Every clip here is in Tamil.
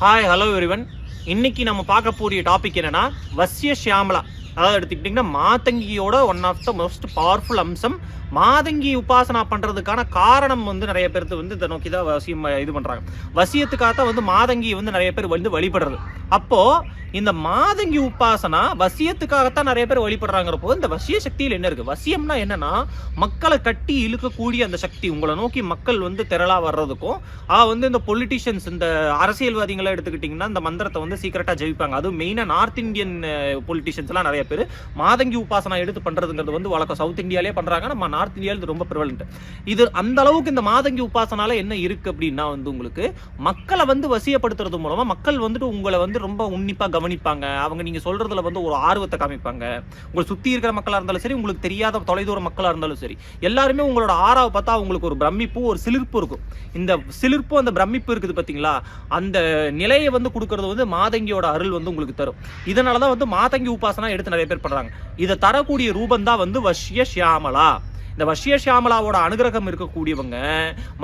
ஹாய் ஹலோ எவ்ரிவன் இன்னைக்கு நம்ம பார்க்க போகிற டாபிக் என்னன்னா வசிய ஷியாமலா. அதாவது எடுத்துக்கிட்டிங்கன்னா மாதங்கியோட one of the most powerful அம்சம் மாதங்கி உபாசனா பண்ணுறதுக்கான காரணம் வந்து நிறைய பேருக்கு வந்து இதை நோக்கி தான் வசியம் இது பண்ணுறாங்க வசியத்துக்காக தான் வந்து மாதங்கி வந்து நிறைய பேர் வந்து வழிபடுறது. அப்போது இந்த மாதங்கி உபாசனா வசியத்துக்காகத்தான் நிறைய பேர் வழிபடுறாங்கிறப்போ இந்த வசிய சக்தியில் என்ன இருக்குது வசியம்னா என்னன்னா மக்களை கட்டி இழுக்கக்கூடிய அந்த சக்தி உங்களை நோக்கி மக்கள் வந்து திரளாக வர்றதுக்கும் ஆ வந்து இந்த பொலிட்டிஷியன்ஸ் இந்த அரசியல்வாதிகளை எடுத்துக்கிட்டிங்கன்னா இந்த மந்திரத்தை வந்து சீக்கிரட்டாக ஜெயிப்பாங்க. அதுவும் மெயினாக நார்த் இந்தியன் பொலிட்டிஷியன்ஸ்லாம் நிறைய பேர். மாதங்கி உபாசனா எடுத்து பண்றதுங்கிறது வந்து வழக்கம். சவுத் இந்தியாலே பண்றாங்க. நம்ம நார்த் இந்தியாவில் ரொம்ப ப்ரிவலண்ட் இது அந்த அளவுக்கு இந்த மாதங்கி உபாசனால என்ன இருக்கு அப்படின்னா வந்து உங்களுக்கு மக்களை வந்து வசியப்படுத்துறது மூலமா மக்கள் வந்துட்டு உங்களை வந்து ரொம்ப உன்னிப்பா கவனிப்பாங்க. அவங்க நீங்க சொல்றதுல வந்து ஒரு ஆர்வத்தை காமிப்பாங்க. உங்களை சுத்தி இருக்கிற மக்களா இருந்தாலும் சரி உங்களுக்கு தெரியாத தொலைதூர மக்களா இருந்தாலும் சரி எல்லாருமே உங்களோட ஆறாவை பார்த்தா உங்களுக்கு ஒரு பிரமிப்பு ஒரு சிலிர்ப்பு இருக்கும். இந்த சிலிர்ப்பு அந்த பிரமிப்பு இருக்குது பாத்தீங்களா? அந்த நிலையை வந்து கொடுக்கறது வந்து மாதங்கியோட அருள் வந்து உங்களுக்கு தரும். இதனாலதான் வந்து மாதங்கி உபாசனா எடுத்து நிறைய பேர் பண்றாங்க. இதை தரக்கூடிய ரூபம் தான் வந்து வஷ்ய ஷியாமலா. இந்த வஷ்ய ஷியாமலாவோட அனுகிரகம் இருக்கக்கூடியவங்க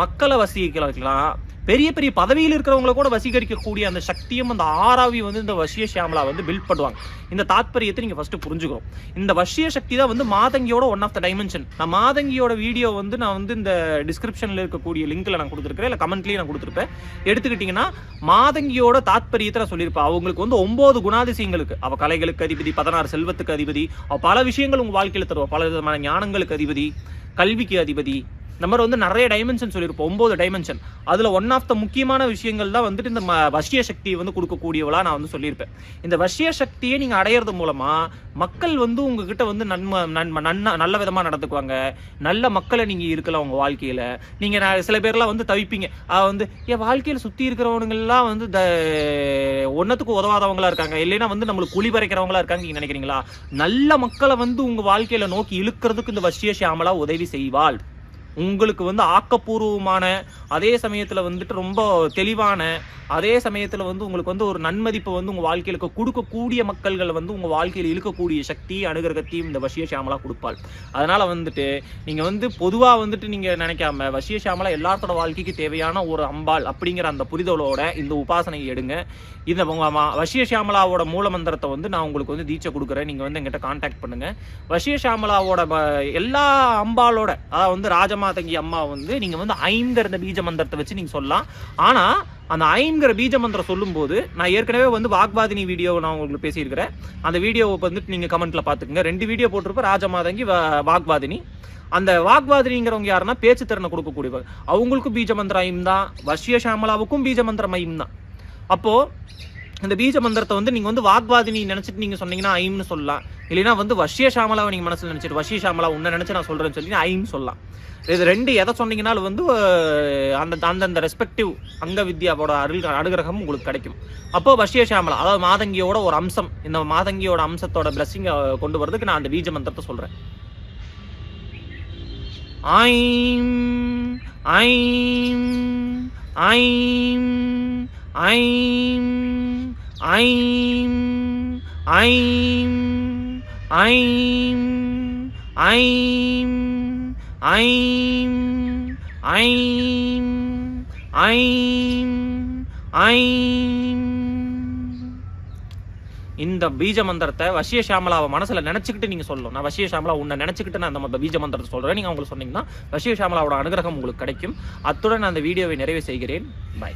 மக்களை வசீகரிக்கலாம் பெரிய பெரிய பதவியில் இருக்கிறவங்கள கூட வசீகரிக்கக்கூடிய அந்த சக்தியும் அந்த ஆராவி வந்து இந்த வசிய ஷியாமலா வந்து பில்ட் பண்ணுவாங்க. இந்த தாத்பரியத்தை நீங்கள் ஃபஸ்ட்டு புரிஞ்சுக்கணும். இந்த வசிய சக்தி தான் வந்து மாதங்கியோட ஒன் ஆஃப் த டைமென்ஷன் நான் மாதங்கியோட வீடியோ வந்து நான் வந்து இந்த டிஸ்கிரிப்ஷனில் இருக்கக்கூடிய லிங்கில் நான் கொடுத்துருக்கேன் இல்லை கமெண்ட்லேயும் நான் கொடுத்துருப்பேன். எடுத்துக்கிட்டிங்கன்னா மாதங்கியோட தாத்பரியத்தை நான் சொல்லியிருப்பேன். அவங்களுக்கு வந்து ஒம்பது குணாதிசயங்களுக்கு அவள் கலைகளுக்கு அதிபதி பதினாறு செல்வத்துக்கு அதிபதி அவள் பல விஷயங்கள் உங்கள் வாழ்க்கையில் தருவா. பல விதமான ஞானங்களுக்கு அதிபதி கல்விக்கு அதிபதி இந்த மாதிரி வந்து நிறைய டைமென்ஷன் சொல்லியிருப்போம். ஒன்பது டைமென்ஷன் அதில் ஒன் ஆஃப் த முக்கியமான விஷயங்கள் தான் வந்துட்டு இந்த ம- வசிய சக்தியை வந்து கொடுக்கக்கூடியவளா நான் வந்து சொல்லியிருப்பேன். இந்த வசிய சக்தியை நீங்கள் அடையிறது மூலமாக மக்கள் வந்து உங்ககிட்ட வந்து நன்மை நன்மை நன்ன நல்ல விதமாக நடந்துக்குவாங்க. நல்ல மக்களை நீங்கள் இருக்கலாம் உங்கள் வாழ்க்கையில். நீங்கள் நான் சில பேர்லாம் வந்து தவிப்பீங்க. வந்து என் வாழ்க்கையில் சுற்றி இருக்கிறவனுங்கள்லாம் வந்து த ஒன்னத்துக்கு உதவாதவங்களா இருக்காங்க. இல்லைன்னா வந்து நம்மளுக்கு குழி பறைக்கிறவங்களா இருக்காங்க. நீங்கள் நினைக்கிறீங்களா? நல்ல மக்களை வந்து உங்கள் வாழ்க்கையில் நோக்கி இழுக்கிறதுக்கு இந்த வசிய சியாமலா உதவி செய்வாள். உங்களுக்கு வந்து ஆக்கப்பூர்வமான அதே சமயத்தில் வந்துட்டு ரொம்ப தெளிவான அதே சமயத்தில் வந்து உங்களுக்கு வந்து ஒரு நன்மதிப்பை வந்து உங்கள் வாழ்க்கையில கொடுக்கக்கூடிய மக்கள்கள் வந்து உங்கள் வாழ்க்கையில் இழுக்கக்கூடிய சக்தி அனுகிரகத்தையும் இந்த வசிய ஷியாமலா கொடுப்பாள். அதனால் வந்துட்டு நீங்கள் வந்து பொதுவாக வந்துட்டு நீங்கள் நினைக்காம வசிய ஷியாமலா எல்லாத்தோட வாழ்க்கைக்கு தேவையான ஒரு அம்பாள் அப்படிங்கிற அந்த புரிதலோட இந்த உபாசனையை எடுங்க. இந்த உங்கள் ம- வசிய மூல மூலமந்திரத்தை வந்து நான் உங்களுக்கு வந்து தீட்சை கொடுக்குறேன். நீங்கள் வந்து எங்கிட்ட காண்டாக்ட் பண்ணுங்கள் வசிய ஷியாமலாவோட எல்லா அம்பாளோட அதாவது வந்து ராஜமாதங்கி அம்மா வந்து நீங்கள் வந்து ஐந்து இருந்த பீஜ மந்திரத்தை வச்சு நீங்கள் சொல்லலாம். ஆனால் அந்த ஐங்கிற பீஜ மந்திரம் சொல்லும்போது நான் ஏற்கனவே வந்து வாக்வாதினி வீடியோ நான் உங்களுக்கு பேசியிருக்கிறேன். அந்த வீடியோவை வந்துட்டு நீங்கள் கமெண்ட்ல பார்த்துக்குங்க. ரெண்டு வீடியோ போட்டிருப்பேன் ராஜமாதங்கி வாக்வாதினி. அந்த வாக்வாதினிங்கிறவங்க யாருன்னா பேச்சு திறனை கொடுக்கக்கூடியவங்க. அவங்களுக்கும் பீஜ மந்திரம் ஐம் தான் வசிய ஷாமலாவுக்கும் பீஜ மந்திரம் ஐம் தான். அப்போது இந்த பீஜ மந்திரத்தை வந்து நீங்க வந்து வாக்வாதினி நினைச்சிட்டு நீங்க சொன்னீங்கன்னா ஐம்னு சொல்லலாம். இல்லைன்னா வந்து வஷிய ஷாமலாவை நீங்க மனசுல நினைச்சிட்டு வஷிய ஷாமலா உன்னை நினைச்சு நான் சொல்றேன்னு சொல்லி ஐம் சொல்லலாம். இது ரெண்டு எதை சொன்னீங்கனாலும் வந்து அந்த அந்தந்த ரெஸ்பெக்டிவ் அங்க வித்யாவோட அருள் அனுகிரகம் உங்களுக்கு கிடைக்கும். அப்போ வஷிய ஷாமலா அதாவது மாதங்கியோட ஒரு அம்சம் இந்த மாதங்கியோட அம்சத்தோட பிளஸிங் கொண்டு வரதுக்கு நான் அந்த பீஜ மந்திரத்தை சொல்றேன். ஐம் ஐம் ஐம் ஐம் ஐம் ஐம் ஐம் ஐம் ஐம் ஐம் ஐம் ஐம். இந்த பீஜ மந்திரத்தை வசிய ஷாமலாவை மனசில் நினச்சிக்கிட்டு நீங்கள் சொல்லணும். நான் வசிய ஷாமலா உன்னை நினச்சிக்கிட்டு நான் அந்த பீஜ மந்திரத்தை சொல்கிறேன் நீங்கள் அவங்களுக்கு சொன்னீங்கன்னா வசிய ஷாமலாவோட அனுகிரகம் உங்களுக்கு கிடைக்கும். அத்துடன் நான் அந்த வீடியோவை நிறைவு செய்கிறேன். பை